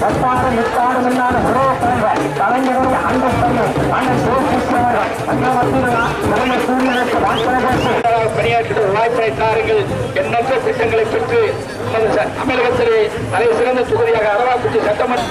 இல்லாத ஒரே தலைவர் கலைஞருடைய அன்பு தந்தை அண்ணன் சிவகிருஷ்ணன் அங்க தாருங்கள் எண்ணற்ற திட்டங்களை பெற்று தமிழகத்திலே தலை சிறந்த தொகுதியாக அரவாக்குச்சி சட்டமன்ற